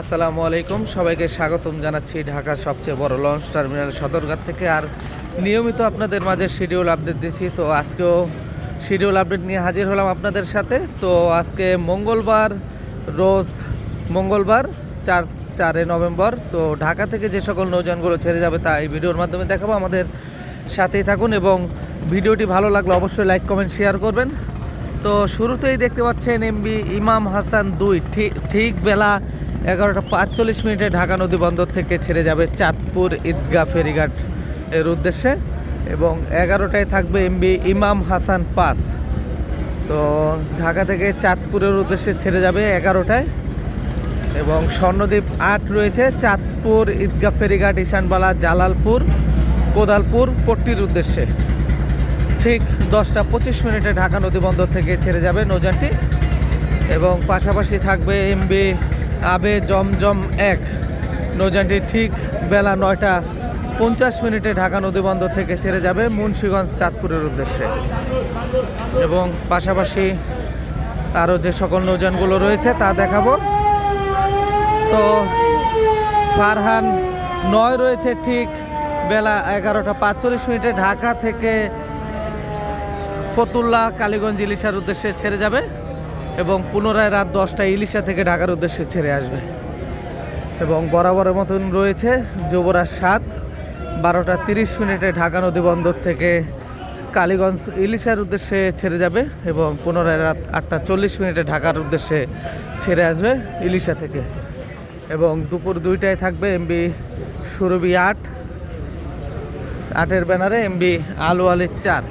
আসসালামু আলাইকুম। সবাইকে স্বাগতম জানাচ্ছি ঢাকার সবচেয়ে বড় লঞ্চ টার্মিনাল সদরঘাট থেকে। আর নিয়মিত আপনাদের মাঝে শিডিউল আপডেট দিচ্ছি তো আজকেও শিডিউল আপডেট নিয়ে হাজির হলাম আপনাদের সাথে। তো আজকে মঙ্গলবার, রোজ মঙ্গলবার, চার, চারে নভেম্বর। তো ঢাকা থেকে যে সকল নৌযানগুলো ছেড়ে যাবে তা এই ভিডিওর মাধ্যমে দেখাবো। আমাদের সাথেই থাকুন এবং ভিডিওটি ভালো লাগলে অবশ্যই লাইক কমেন্ট শেয়ার করবেন। তো শুরুতেই দেখতে পাচ্ছেন এমবি ইমাম হাসান দুই, ঠিক ঠিক বেলা এগারোটা পাঁচচল্লিশ মিনিটে ঢাকা নদী বন্দর থেকে ছেড়ে যাবে চাঁদপুর ঈদগাহ ফেরিঘাট এর উদ্দেশ্যে এবং এগারোটায় থাকবে এমবি ইমাম হাসান পাস। তো ঢাকা থেকে চাঁদপুরের উদ্দেশ্যে ছেড়ে যাবে এগারোটায় এবং স্বর্ণদ্বীপ আট রয়েছে চাঁদপুর, ঈদগাহ ফেরিঘাট, ঈশানবালা, জালালপুর, কোদালপুর পট্টির উদ্দেশ্যে। ঠিক দশটা পঁচিশ মিনিটে ঢাকা নদী বন্দর থেকে ছেড়ে যাবে নৌযানটি এবং পাশাপাশি থাকবে এমবি আবে জমজম এক। নৌযানটি ঠিক বেলা নয়টা পঞ্চাশ মিনিটে ঢাকা নদী বন্দর থেকে ছেড়ে যাবে মুন্সীগঞ্জ চাঁদপুরের উদ্দেশ্যে। এবং পাশাপাশি আরও যে সকল নৌযানগুলো রয়েছে তা দেখাবো। তো ফারহান নয় রয়েছে ঠিক বেলা এগারোটা পাঁচচল্লিশ মিনিটে ঢাকা থেকে ফতুল্লা কালীগঞ্জ ইলিশার উদ্দেশ্যে ছেড়ে যাবে। এবং পুনরায় রাত দশটায় ইলিশা থেকে ঢাকার উদ্দেশ্যে ছেড়ে আসবে। এবং বরাবরের মতন রয়েছে যুবরাজ সাত, বারোটা তিরিশ মিনিটে ঢাকা নদী বন্দর থেকে কালীগঞ্জ ইলিশার উদ্দেশ্যে ছেড়ে যাবে এবং পুনরায় রাত আটটা চল্লিশ মিনিটে ঢাকার উদ্দেশ্যে ছেড়ে আসবে ইলিশা থেকে। এবং দুপুর দুইটায় থাকবে এমবি সুরভি আট, আটের ব্যানারে এমবি আলু আলির চার।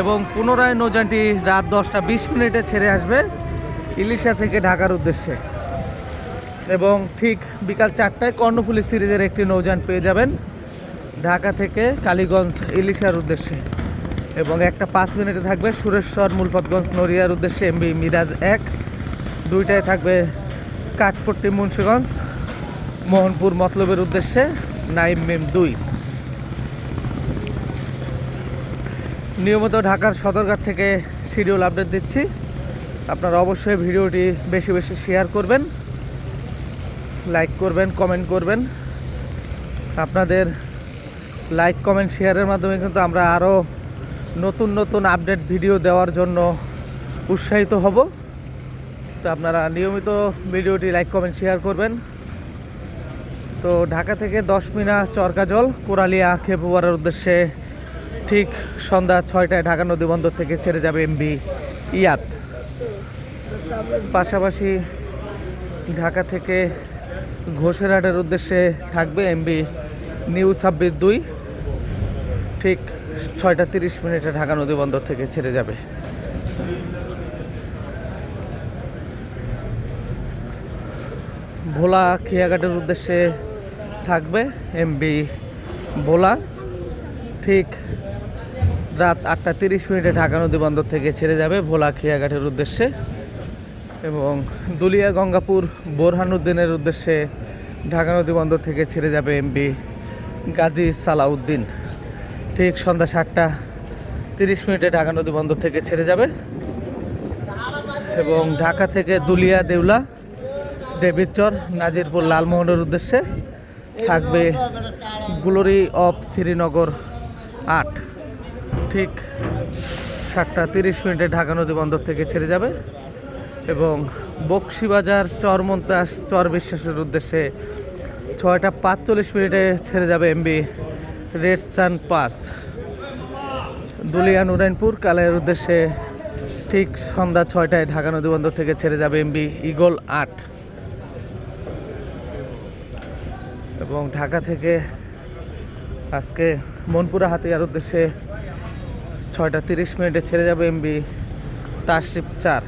এবং পুনরায় নৌযানটি রাত দশটা বিশ মিনিটে ছেড়ে আসবে ইলিশা থেকে ঢাকার উদ্দেশ্যে। এবং ঠিক বিকাল চারটায় কর্ণফুলি সিরিজের একটি নৌযান পেয়ে যাবেন ঢাকা থেকে কালীগঞ্জ ইলিশার উদ্দেশ্যে। এবং একটা পাঁচ মিনিটে থাকবে সুরেশ্বর মূলপতগঞ্জ নড়িয়ার উদ্দেশ্যে এমবি মিরাজ এক। দুইটায় থাকবে কাঠপট্টি, মুন্সীগঞ্জ, মোহনপুর মতলবের উদ্দেশ্যে নাইম মেম দুই। নিয়মিত ঢাকার সদরঘাট থেকে শিডিউল আপডেট দিচ্ছি। আপনারা অবশ্যই ভিডিওটি বেশি বেশি শেয়ার করবেন লাইক করবেন কমেন্ট করবেন। আপনাদের লাইক কমেন্ট শেয়ারের মাধ্যমে কিন্তু আমরা আরও নতুন নতুন আপডেট ভিডিও দেওয়ার জন্য উৎসাহিত হব। তো আপনারা নিয়মিত ভিডিওটি লাইক কমেন্ট শেয়ার করবেন। তো ঢাকা থেকে দশ মিনা চরকাজল কোরালিয়া, খেপুয়ারের উদ্দেশ্যে ঠিক সন্ধ্যা ছয়টায় ঢাকা নদীবন্দর থেকে ছেড়ে যাবে এমবি ইয়াত। পাশাপাশি ঢাকা থেকে ঘোষেরহাটের উদ্দেশ্যে থাকবে এমবি নিউ ছাব্বিশ দুই। ঠিক ছয়টা তিরিশ মিনিটে ঢাকা নদী বন্দর থেকে ছেড়ে যাবে। ভোলা খেয়াঘাটের উদ্দেশ্যে থাকবে এমবি ভোলা। ঠিক রাত আটটা তিরিশ মিনিটে ঢাকা নদী বন্দর থেকে ছেড়ে যাবে ভোলা খেয়াঘাটের উদ্দেশ্যে। এবং দুলিয়া গঙ্গাপুর বোরহানুদ্দিনের উদ্দেশ্যে ঢাকা নদী বন্দর থেকে ছেড়ে যাবে এমবি গাজী সালাউদ্দিন। ঠিক সন্ধ্যা সাতটা তিরিশ মিনিটে ঢাকা নদী বন্দর থেকে ছেড়ে যাবে এবং ঢাকা থেকে দুলিয়া দেউলা, দেবীরচর, নাজিরপুর, লালমোহনের উদ্দেশ্যে থাকবে গ্লোরি অফ শ্রীনগর আট। ঠিক সাতটা তিরিশ মিনিটে ঢাকা নদী বন্দর থেকে ছেড়ে যাবে। এবং বক্সিবাজার চরমন্তাস চর বিশ্বাসের উদ্দেশ্যে ছয়টা পাঁচচল্লিশ মিনিটে ছেড়ে যাবে এমবি রেড সান পাস। দুলিয়া নুরাইনপুর কালের উদ্দেশ্যে ঠিক সন্ধ্যা ছয়টায় ঢাকা নদীবন্দর থেকে ছেড়ে যাবে এমবি ইগল আট। এবং ঢাকা থেকে আজকে মনপুরা হাতিয়ার উদ্দেশ্যে ছয়টা তিরিশ মিনিটে ছেড়ে যাবে এমবি তাশরিফ চার।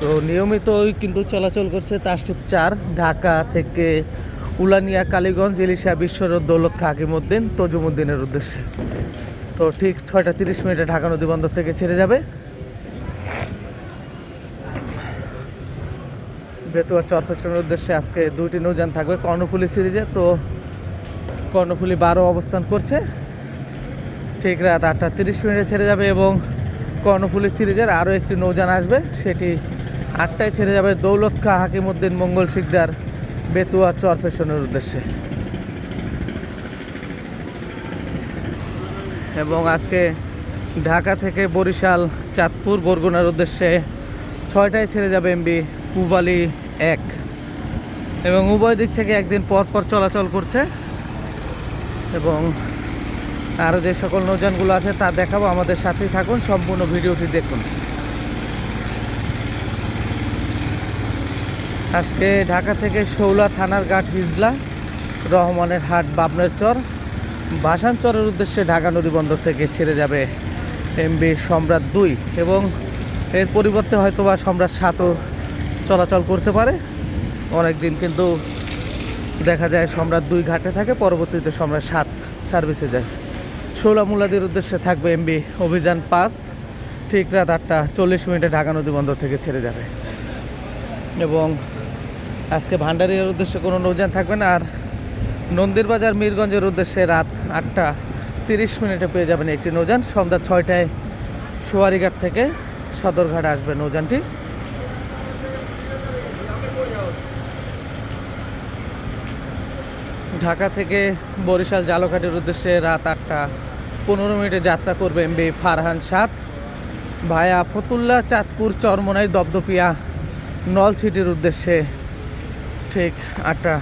তো নিয়মিতই কিন্তু চলাচল করছে তাশরিফ চার, ঢাকা থেকে উলানিয়া, কালীগঞ্জ ইলিশা বিশ্বরোড দৌলক্ষা হাকিমুদ্দিন তজুমুদ্দিনের উদ্দেশ্যে। তো ঠিক ছয়টা তিরিশ মিনিটে ঢাকা নদী বন্দর থেকে ছেড়ে যাবে। বেতুয়া চরফেশনের উদ্দেশ্যে আজকে দুইটি নৌযান থাকবে কর্ণফুলি সিরিজে। তো কর্ণফুলি বারো অবস্থান করছে। ঠিক রাত আটটা তিরিশ মিনিটে ছেড়ে যাবে এবং কর্ণফুলি সিরিজের আরও একটি নৌযান আসবে, সেটি আটটায় ছেড়ে যাবে দৌলত খা হাকিমুদ্দিন মঙ্গল শিকদার বেতুয়া চর পেশনের উদ্দেশ্যে। এবং আজকে ঢাকা থেকে বরিশাল, চাঁদপুর, বরগুনার উদ্দেশ্যে ছয়টায় ছেড়ে যাবে এমবি পুবালি এক। এবং উভয় দিক থেকে একদিন পর পর চলাচল করছে। এবং আরও যে সকল নৌযানগুলো আছে তা দেখাবো। আমাদের সাথেই থাকুন, সম্পূর্ণ ভিডিওটি দেখুন। আজকে ঢাকা থেকে শৌলা থানার ঘাট হিজলা, রহমানের হাট বাবনের চর ভাসান চরের উদ্দেশ্যে ঢাকা নদী বন্দর থেকে ছেড়ে যাবে এমবি সম্রাট দুই এবং এর পরিবর্তে হয়তো বা সম্রাট সাতও চলাচল করতে পারে। অনেক দিন কিন্তু দেখা যায় সম্রাট দুই ঘাটে থাকে, পরবর্তীতে সম্রাট সাত সার্ভিসে যায়। ষোলা মুলাদির উদ্দেশ্যে থাকবে এমবি অভিযান পাঁচ। ঠিক রাত আটটা চল্লিশ মিনিটে ঢাকা নদী বন্দর থেকে ছেড়ে যাবে। এবং আজকে ভান্ডারিয়ার উদ্দেশ্যে কোনো নৌযান থাকবে না, আর নন্দীর বাজার মীরগঞ্জের উদ্দেশ্যে রাত আটটা তিরিশ মিনিটে পেয়ে যাবেন একটি নৌযান। সন্ধ্যা ছয়টায় সোয়ারিঘাট থেকে সদরঘাট আসবে নৌযানটি। ঢাকা থেকে বরিশাল জালঘাটের উদ্দেশ্যে রাত আটটা পনেরো মিনিটে যাত্রা করবে এমবি ফারহান সাত ভায়া ফতুল্লা, চাঁদপুর, চরমনাই দপদপিয়া নলছিটির উদ্দেশ্যে ঠিক আটটা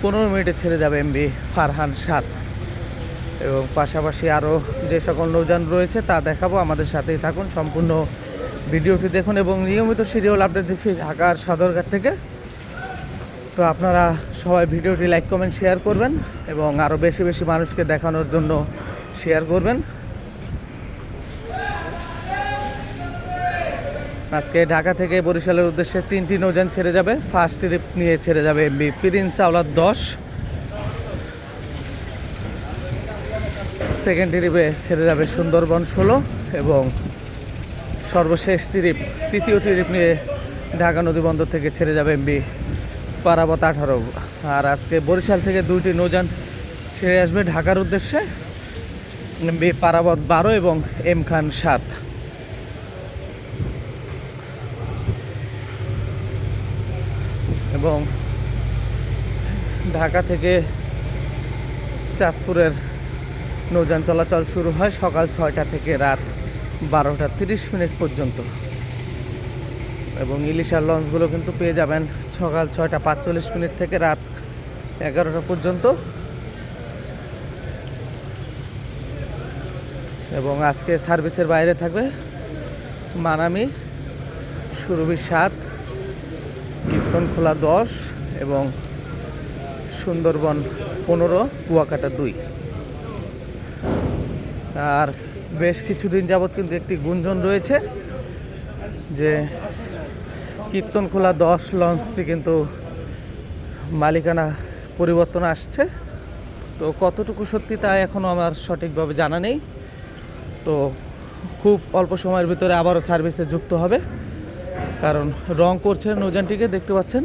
পনেরো মিনিটে ছেড়ে যাবে এমবি ফারহান সাত। এবং পাশাপাশি আরও যে সকল নৌযান রয়েছে তা দেখাবো। আমাদের সাথেই থাকুন, সম্পূর্ণ ভিডিওটি দেখুন এবং নিয়মিত সিরিয়াল আপডেট দিচ্ছি ঢাকার সদরঘাট থেকে। তো আপনারা সবাই ভিডিওটি লাইক, কমেন্ট, শেয়ার করবেন এবং আরও বেশি বেশি মানুষকে দেখানোর জন্য শেয়ার করবেন। আজকে ঢাকা থেকে বরিশালের উদ্দেশ্যে তিনটি নৌযান ছেড়ে যাবে। ফার্স্ট ট্রিপ নিয়ে ছেড়ে যাবে এমবি প্রিন্স আওলার দশ। সেকেন্ড ট্রিপে ছেড়ে যাবে সুন্দরবন ষোলো এবং সর্বশেষ ট্রিপ তৃতীয় ট্রিপ নিয়ে ঢাকা নদী বন্দর থেকে ছেড়ে যাবে এমবি পারাবত আঠারো। আর আজকে বরিশাল থেকে দুইটি নৌযান ছেড়ে আসবে ঢাকার উদ্দেশ্যে। এমবি পারাবত বারো এবং এম খান সাত। এবং ঢাকা থেকে চাঁদপুরের নৌযান চলাচল শুরু হয় সকাল ছয়টা থেকে রাত বারোটা তিরিশ মিনিট পর্যন্ত। এবং ইলিশার লঞ্চগুলো কিন্তু পেয়ে যাবেন সকাল ছয়টা পাঁচচল্লিশ মিনিট থেকে রাত এগারোটা পর্যন্ত। এবং আজকে সার্ভিসের বাইরে থাকবে মানামি, সুরভি সাত কীর্তনখোলা দশ এবং সুন্দরবন পনেরো, কুয়াকাটা দুই। আর বেশ কিছুদিন যাবৎ কিন্তু একটি গুঞ্জন রয়েছে যে কীর্তনখোলা দশ, লঞ্চটি কিন্তু মালিকানা পরিবর্তন আসছে। তো কতটুকু সত্যি তা এখনও আমার সঠিকভাবে জানা নেই। তো খুব অল্প সময়ের ভিতরে আবারও সার্ভিসে যুক্ত হবে। কারণ রং করছে নৌযানটিকে, দেখতে পাচ্ছেন?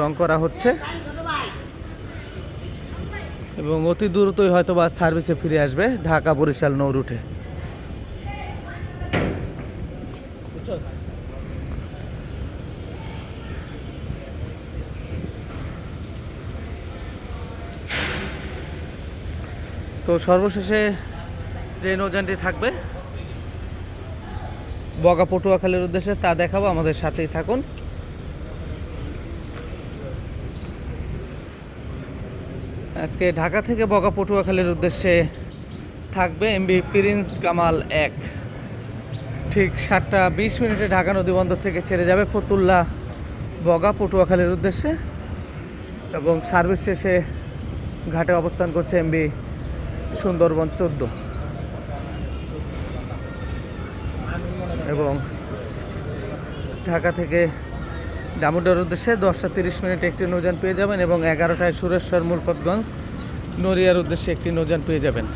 রং করা হচ্ছে। এবং অতি দ্রুতই হয়তো বা সার্ভিসে ফিরে আসবে ঢাকা বরিশাল নৌ রুটে। তো সর্বশেষে যে নৌযানটি থাকবে বগা পটুয়াখালীর উদ্দেশ্যে তা দেখাবো, আমাদের সাথেই থাকুন। আজকে ঢাকা থেকে বগা পটুয়াখালীর উদ্দেশ্যে থাকবে এমবি প্রিন্স কামাল এক। ঠিক সাতটা বিশ মিনিটে ঢাকা নদী বন্দর থেকে ছেড়ে যাবে ফতুল্লা বগা পটুয়াখালীর উদ্দেশ্যে এবং সার্ভিস শেষে ঘাটে অবস্থান করছে এমবি সুন্দরবন চোদ্দ। এবং ঢাকা থেকে দামোদর উদ্দেশ্যে দশটা তিরিশ মিনিটে একটি নৌযান পেয়ে যাবেন এবং এগারোটায় সুরেশ্বর মুলপতগঞ্জ, নড়িয়ার উদ্দেশ্যে একটি নৌযান পেয়ে যাবেন।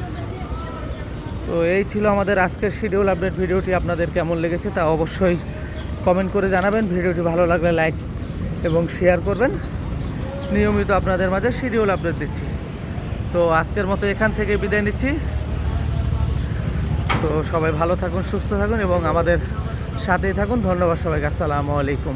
তো এই ছিল আমাদের আজকের শিডিউল আপডেট ভিডিওটি আপনাদের কেমন লেগেছে তা অবশ্যই কমেন্ট করে জানাবেন। ভিডিওটি ভালো লাগলে লাইক এবং শেয়ার করবেন। নিয়মিত আপনাদের মাঝে শিডিউল আপডেট দিচ্ছি। তো আজকের মতো এখান থেকে বিদায় নিচ্ছি। তো সবাই ভালো থাকুন সুস্থ থাকুন এবং আমাদের সাথেই থাকুন। ধন্যবাদ সবাইকে। আসসালামু আলাইকুম।